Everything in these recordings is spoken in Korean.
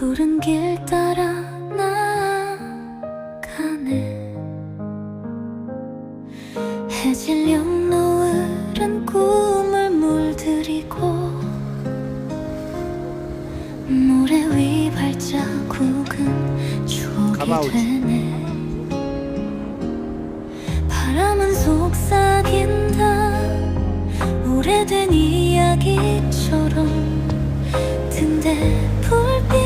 푸른 길 따라 나가네 해질녘 노을은 꿈을 물들이고 모래 위 발자국은 추억이. 되네 바람은 속삭인다 오래된 이야기처럼 등대 불빛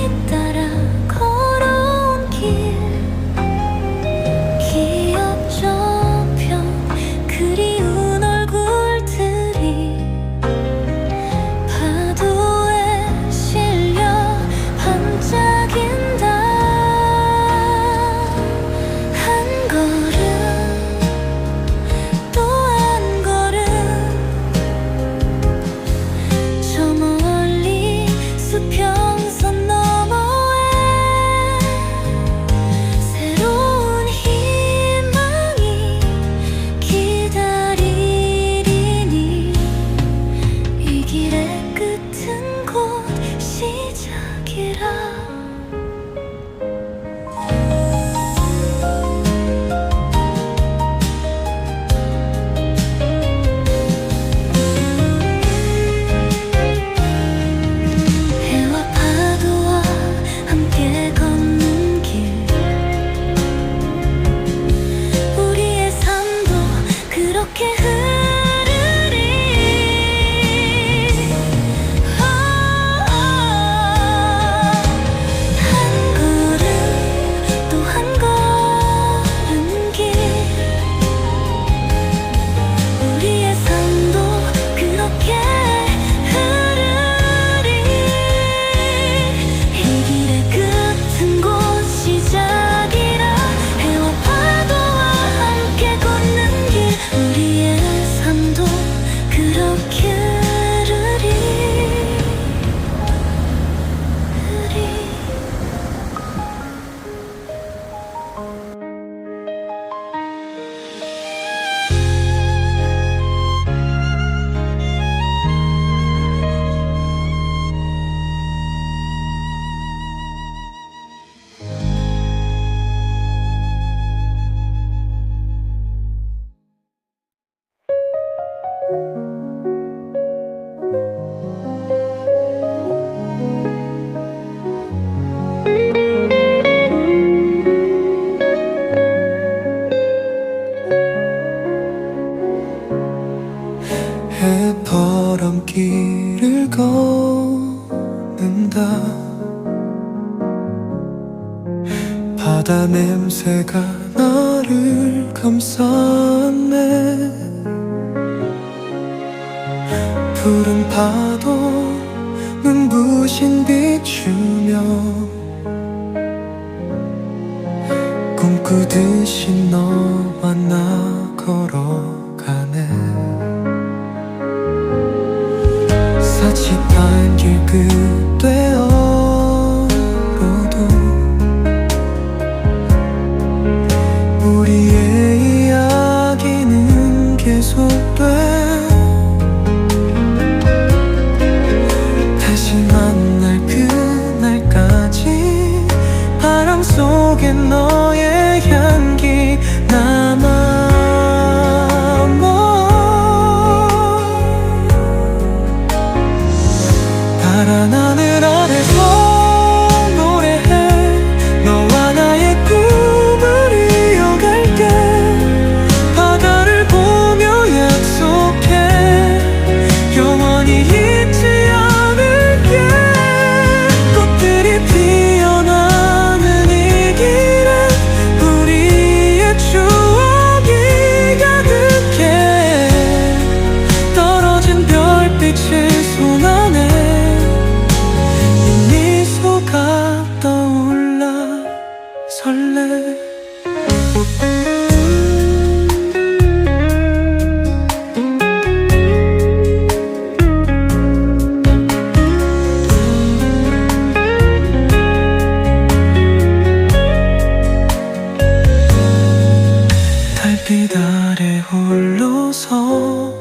이 바람 길을 걷는다. 바다 냄새가 나를 감쌌네. 푸른 파도 눈부신 비추며 꿈꾸듯이 너와 나 걸어 사치한 길 끝되어로도 우리의 이야기는 계속돼. 다시 만날 그날까지 바람 속에 너 달빛 아래 홀로 서서